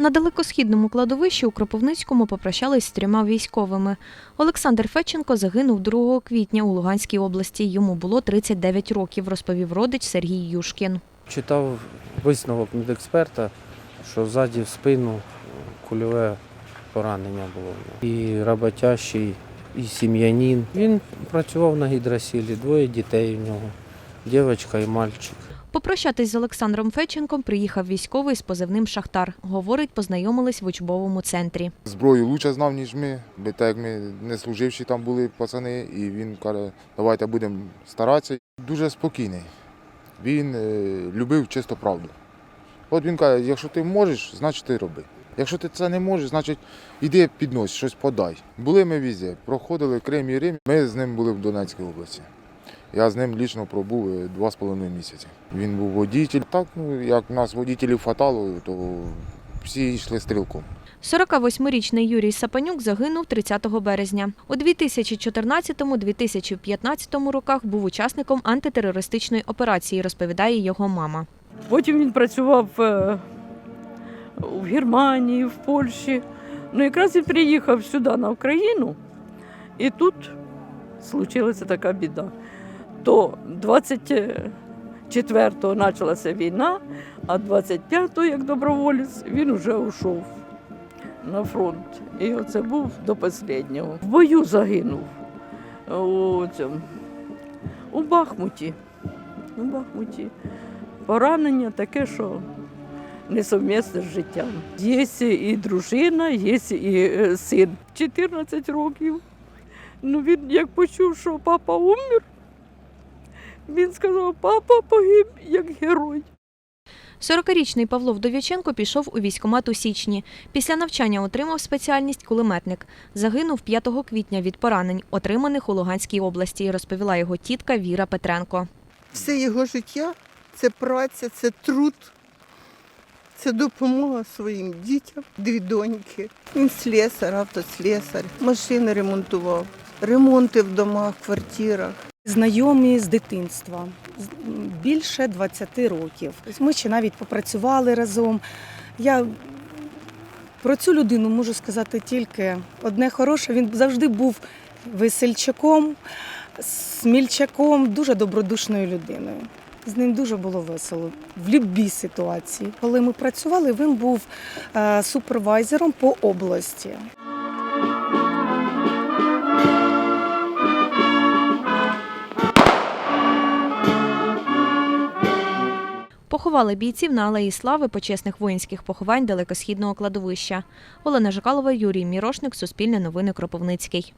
На далекосхідному кладовищі у Кропивницькому попрощались з трьома військовими. Олександр Федченко загинув 2 квітня у Луганській області. Йому було 39 років, розповів родич Сергій Юшкін. Читав висновок медексперта, що ззаді в спину кульове поранення було. І роботящий, і сім'янин. Він працював на гідросілі, двоє дітей в нього, дівчинка і мальчик. Попрощатись з Олександром Федченком приїхав військовий з позивним Шахтар. Говорить, познайомились в учбовому центрі. Зброю лучше знав, ніж ми, бо так як ми не служивші там були пацани, і він каже, давайте будемо старатися. Дуже спокійний. Він е, любив чисто правду. От він каже, якщо ти можеш, значить ти роби. Якщо ти це не можеш, значить іди піднось, щось подай. Були ми візі, проходили Крим і Рим. Ми з ним були в Донецькій області. Я з ним лічно пробув е, два з половиною місяці. Він був водитель. Так, ну як у нас водителів хватало, то всі йшли стрілком. 48-річний Юрій Сапанюк загинув 30 березня. У 2014-2015 роках був учасником антитерористичної операції, розповідає його мама. Потім він працював е, в Германії, в Польщі. Ну, якраз він приїхав сюди на Україну, і тут случилася така біда. То 24-го почалася війна, а 25-го, як доброволець, він вже ушов на фронт. І оце був до останнього. В бою загинув у, цьому, у Бахмуті. У Бахмуті поранення таке, що несовмісне з життям. Є і дружина, є і е, син. 14 років. Ну він як почув, що папа умер, він сказав, папа погиб як герой. 40-річний Павло Вдов'яченко пішов у військкомат у січні. Після навчання отримав спеціальність кулеметник. Загинув 5 квітня від поранень, отриманих у Луганській області, розповіла його тітка Віра Петренко. Все його життя це праця, це труд, це допомога своїм дітям, дві доньки. Він слесар, автослесар, машини ремонтував, ремонти в домах, квартирах. Знайомі з дитинства більше 20 років. Ми ще навіть попрацювали разом. Я про цю людину можу сказати тільки одне хороше. Він завжди був весельчаком, смільчаком, дуже добродушною людиною. З ним дуже було весело в будь-якій ситуації. Коли ми працювали, він був е, супервайзером по області. Поховали бійців на Алеї Слави почесних воїнських поховань далекосхідного кладовища. Олена Жикалова, Юрій Мірошник, Суспільне новини Кропивницький.